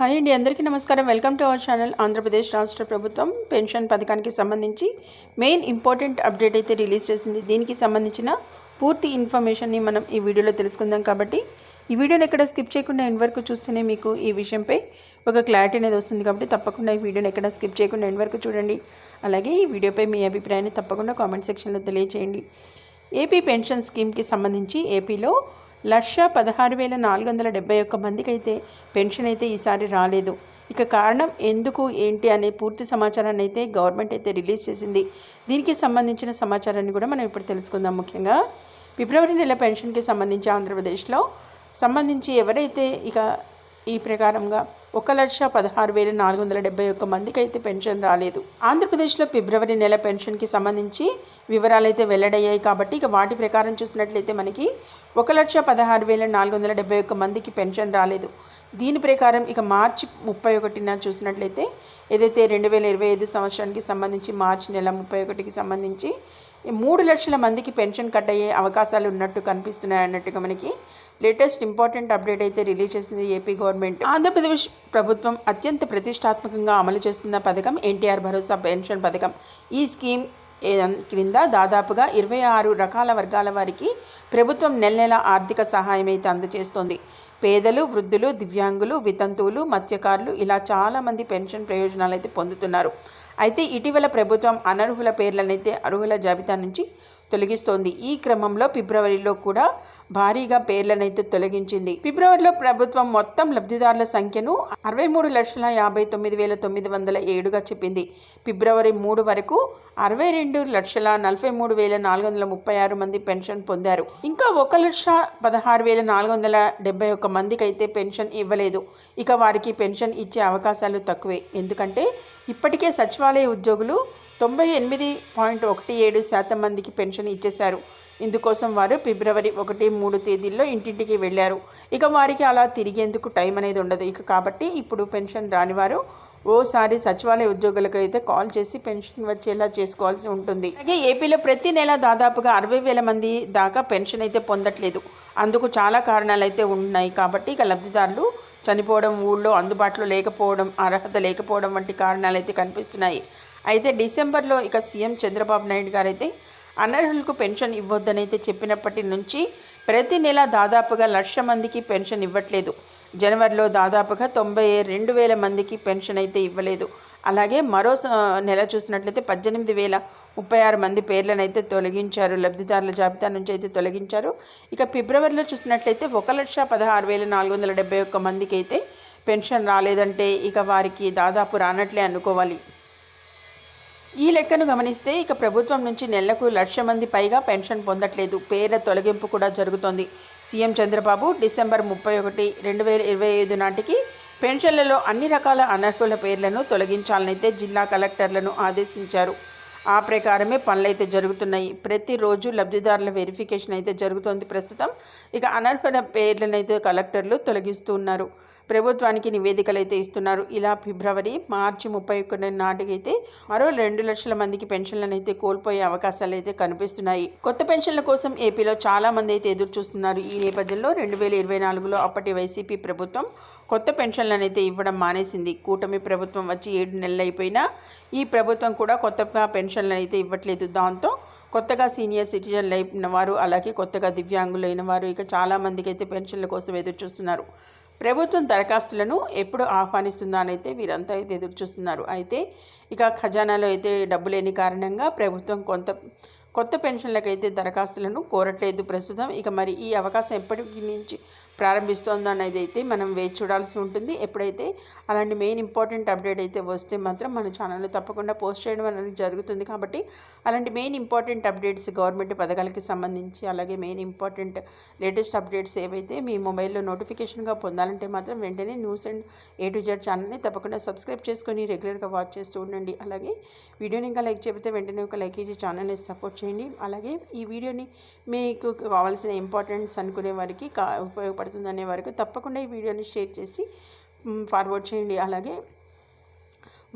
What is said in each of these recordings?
Hi అండి అందరికీ నమస్కారం. Welcome to our channel Andhra Pradesh రాష్ట్ర ప్రభుత్వం. పెన్షన్ పథకానికి సంబంధించి మెయిన్ ఇంపార్టెంట్ అప్డేట్ అయితే రిలీజ్ చేసింది. దీనికి సంబంధించిన పూర్తి ఇన్ఫర్మేషన్ని మనం ఈ వీడియోలో తెలుసుకుందాం కాబట్టి. ఈ వీడియోని ఎక్కడ స్కిప్ చేయకుండా ఎండ్ వరకు చూస్తేనే మీకు ఈ విషయంపై ఒక క్లారిటీ అనేది వస్తుంది కాబట్టి తప్పకుండా ఈ వీడియోని ఎక్కడ స్కిప్ చేయకుండా ఎండ్ వరకు చూడండి. అలాగే ఈ వీడియోపై మీ అభిప్రాయాన్ని తప్పకుండా కామెంట్ సెక్షన్లో తెలియజేయండి ఏపీ పెన్షన్ స్కీమ్కి సంబంధించి ఏపీలో లక్ష పదహారు వేల నాలుగు వందల డెబ్బై ఒక్క మందికి అయితే పెన్షన్ అయితే ఈసారి రాలేదు. ఇక కారణం ఎందుకు ఏంటి అనే పూర్తి సమాచారాన్ని అయితే గవర్నమెంట్ అయితే రిలీజ్ చేసింది. దీనికి సంబంధించిన సమాచారాన్ని కూడా మనం ఇప్పుడు తెలుసుకుందాం ముఖ్యంగా. ఫిబ్రవరి నెల పెన్షన్కి సంబంధించి ఆంధ్రప్రదేశ్లో సంబంధించి ఎవరైతే ఇక ఈ ప్రకారంగా ఒక లక్ష పదహారు వేల నాలుగు వందల డెబ్బై ఒక్క మందికి అయితే పెన్షన్ రాలేదు. ఆంధ్రప్రదేశ్లో ఫిబ్రవరి నెల పెన్షన్కి సంబంధించి వివరాలు అయితే వెల్లడయ్యాయి కాబట్టి ఇక వాటి ప్రకారం చూసినట్లయితే మనకి ఒక లక్ష పదహారు వేల నాలుగు వందల డెబ్బై ఒక్క మందికి పెన్షన్ రాలేదు. దీని ప్రకారం ఇక మార్చి ముప్పై ఒకటిన చూసినట్లయితే ఏదైతే రెండు వేల ఇరవై ఐదు సంవత్సరానికి సంబంధించి మార్చి నెల ముప్పై ఒకటికి సంబంధించి మూడు లక్షల మందికి పెన్షన్ కట్ అయ్యే అవకాశాలు ఉన్నట్టు కనిపిస్తున్నాయి అన్నట్టుగా మనకి లేటెస్ట్ ఇంపార్టెంట్ అప్డేట్ అయితే రిలీజ్ చేసింది ఏపీ గవర్నమెంట్. ఆంధ్రప్రదేశ్ ప్రభుత్వం అత్యంత ప్రతిష్టాత్మకంగా అమలు చేస్తున్న పథకం ఎన్టీఆర్ భరోసా పెన్షన్ పథకం. ఈ స్కీమ్ క్రింద దాదాపుగా ఇరవై ఆరు రకాల వర్గాల వారికి ప్రభుత్వం నెల నెల ఆర్థిక సహాయం అయితే అందజేస్తోంది. పేదలు వృద్ధులు దివ్యాంగులు వితంతువులు మత్స్యకారులు ఇలా చాలామంది పెన్షన్ ప్రయోజనాలు అయితే పొందుతున్నారు. అయితే ఇటీవల ప్రభుత్వం అనర్హుల పేర్లనైతే అర్హుల జాబితా నుంచి తొలగిస్తోంది. ఈ క్రమంలో ఫిబ్రవరిలో కూడా భారీగా పేర్లనైతే తొలగించింది. ఫిబ్రవరిలో ప్రభుత్వం మొత్తం లబ్ధిదారుల సంఖ్యను అరవై మూడు లక్షల యాభై తొమ్మిది వేల తొమ్మిది వందల ఏడుగా చెప్పింది. ఫిబ్రవరి మూడు వరకు అరవై రెండు లక్షల నలభై మూడు వేల నాలుగు వందల ముప్పై ఆరు మంది పెన్షన్ పొందారు. ఇంకా ఒక లక్ష పదహారు వేల నాలుగు వందల డెబ్బై ఒక్క మందికి అయితే పెన్షన్ ఇవ్వలేదు. ఇక వారికి పెన్షన్ ఇచ్చే అవకాశాలు తక్కువే. ఎందుకంటే ఇప్పటికే సచివాలయ ఉద్యోగులు తొంభై ఎనిమిది పాయింట్ ఒకటి ఏడు శాతం మందికి పెన్షన్ ఇచ్చేశారు. ఇందుకోసం వారు ఫిబ్రవరి ఒకటి మూడు తేదీల్లో ఇంటింటికి వెళ్ళారు. ఇక వారికి అలా తిరిగేందుకు టైం అనేది ఉండదు. ఇక కాబట్టి ఇప్పుడు పెన్షన్ రాని వారు ఓసారి సచివాలయ ఉద్యోగులకు అయితే కాల్ చేసి పెన్షన్ వచ్చేలా చేసుకోవాల్సి ఉంటుంది. అలాగే ఏపీలో ప్రతి నెల దాదాపుగా అరవై వేల మంది దాకా పెన్షన్ అయితే పొందట్లేదు. అందుకు చాలా కారణాలు అయితే ఉన్నాయి. కాబట్టి ఇక లబ్ధిదారులు చనిపోవడం ఊళ్ళో అందుబాటులో లేకపోవడం అర్హత లేకపోవడం వంటి కారణాలు అయితే కనిపిస్తున్నాయి. అయితే డిసెంబర్లో ఇక సీఎం చంద్రబాబు నాయుడు గారు అయితే అనర్హులకు పెన్షన్ ఇవ్వొద్దని అయితే చెప్పినప్పటి నుంచి ప్రతి నెల దాదాపుగా లక్ష మందికి పెన్షన్ ఇవ్వట్లేదు. జనవరిలో దాదాపుగా తొంభై రెండు వేల మందికి పెన్షన్ అయితే ఇవ్వలేదు. అలాగే మరో స- నెల చూసినట్లయితే పద్దెనిమిది వేల ముప్పై ఆరు మంది పేర్లను అయితే తొలగించారు. లబ్ధిదారుల జాబితా నుంచి అయితే తొలగించారు. ఇక ఫిబ్రవరిలో చూసినట్లయితే ఒక లక్ష పదహారు వేల నాలుగు వందల డెబ్బై ఒక్క మందికి అయితే పెన్షన్ రాలేదంటే ఇక వారికి దాదాపు రానట్లే అనుకోవాలి. ఈ లెక్కను గమనిస్తే ఇక ప్రభుత్వం నుంచి నెలకు లక్ష మంది పైగా పెన్షన్ పొందట్లేదు. పేర్ల తొలగింపు కూడా జరుగుతోంది. సీఎం చంద్రబాబు డిసెంబర్ ముప్పై ఒకటి రెండు వేల ఇరవై ఐదు నాటికి పెన్షన్లలో అన్ని రకాల అనర్హుల పేర్లను తొలగించాలనైతే జిల్లా కలెక్టర్లను ఆదేశించారు. ఆ ప్రకారమే పనులైతే జరుగుతున్నాయి. ప్రతిరోజు లబ్ధిదారుల వెరిఫికేషన్ అయితే జరుగుతోంది ప్రస్తుతం. ఇక అనర్హుల పేర్లను అయితే కలెక్టర్లు తొలగిస్తూ ఉన్నారు. ప్రభుత్వానికి నివేదికలు అయితే ఇస్తున్నారు. ఇలా ఫిబ్రవరి మార్చి ముప్పై ఒకటి నాటికైతే మరో రెండు లక్షల మందికి పెన్షన్లను అయితే కోల్పోయే అవకాశాలు అయితే కనిపిస్తున్నాయి. కొత్త పెన్షన్ల కోసం ఏపీలో చాలా మంది అయితే ఎదురు చూస్తున్నారు. ఈ నేపథ్యంలో రెండు వేల ఇరవై నాలుగులో అప్పటి వైసీపీ ప్రభుత్వం కొత్త పెన్షన్లను అయితే ఇవ్వడం మానేసింది. కూటమి ప్రభుత్వం వచ్చి ఏడు నెలలు అయిపోయినా ఈ ప్రభుత్వం కూడా కొత్తగా పెన్షన్లు అయితే ఇవ్వట్లేదు. దాంతో కొత్తగా సీనియర్ సిటిజన్లు అయిన వారు అలాగే కొత్తగా దివ్యాంగులైన వారు ఇక చాలామందికి అయితే పెన్షన్ల కోసం ఎదురు చూస్తున్నారు. ప్రభుత్వం దరఖాస్తులను ఎప్పుడు ఆహ్వానిస్తుందా అని అయితే వీరంతా అయితే ఎదురు చూస్తున్నారు. అయితే ఇక ఖజానాలో అయితే డబ్బు లేని కారణంగా ప్రభుత్వం కొంత కొత్త పెన్షన్లకైతే దరఖాస్తులను కోరట్లేదు ప్రస్తుతం. ఇక మరి ఈ అవకాశం ఎప్పటికి నుంచి ప్రారంభిస్తోందో అనేది అయితే మనం వేచి చూడాల్సి ఉంటుంది. ఎప్పుడైతే అలాంటి మెయిన్ ఇంపార్టెంట్ అప్డేట్ అయితే వస్తే మాత్రం మన ఛానల్లో తప్పకుండా పోస్ట్ చేయడం అనేది జరుగుతుంది. కాబట్టి అలాంటి మెయిన్ ఇంపార్టెంట్ అప్డేట్స్ గవర్నమెంట్ పథకాలకి సంబంధించి అలాగే మెయిన్ ఇంపార్టెంట్ లేటెస్ట్ అప్డేట్స్ ఏవైతే మీ మొబైల్లో నోటిఫికేషన్గా పొందాలంటే మాత్రం వెంటనే news and A to Z ఛానల్ని తప్పకుండా సబ్స్క్రైబ్ చేసుకొని రెగ్యులర్గా వాచ్ చేస్తూ ఉండండి. అలాగే వీడియోని ఇంకా లైక్ చెబితే వెంటనే ఒక లైక్ ఇచ్చి ఛానల్ని సపోర్ట్ చేయండి. అలాగే ఈ వీడియోని మీకు కావాల్సిన ఇంపార్టెంట్స్ అనుకునే వారికి కా ఉపయోగపడుతుంది. అనే వరకు తప్పకుండా ఈ వీడియోని షేర్ చేసి ఫార్వర్డ్ చేయండి. అలాగే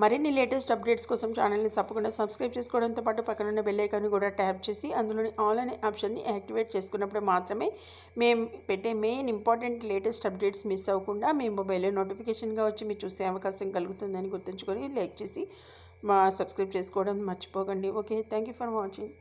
మరిన్ని లేటెస్ట్ అప్డేట్స్ కోసం ఛానల్ని తప్పకుండా సబ్స్క్రైబ్ చేసుకోవడంతో పాటు పక్కన ఉన్న బెల్ ఐకాన్ని కూడా ట్యాప్ చేసి అందులోని ఆల్ అనే ఆప్షన్ని యాక్టివేట్ చేసుకున్నప్పుడు మాత్రమే మేము పెట్టే main important latest updates miss అవ్వకుండా మీ మొబైల్లో నోటిఫికేషన్గా వచ్చి మీరు చూసే అవకాశం కలుగుతుందని గుర్తుంచుకొని లైక్ చేసి మా సబ్స్క్రైబ్ చేసుకోవడం మర్చిపోకండి. Okay thank you for watching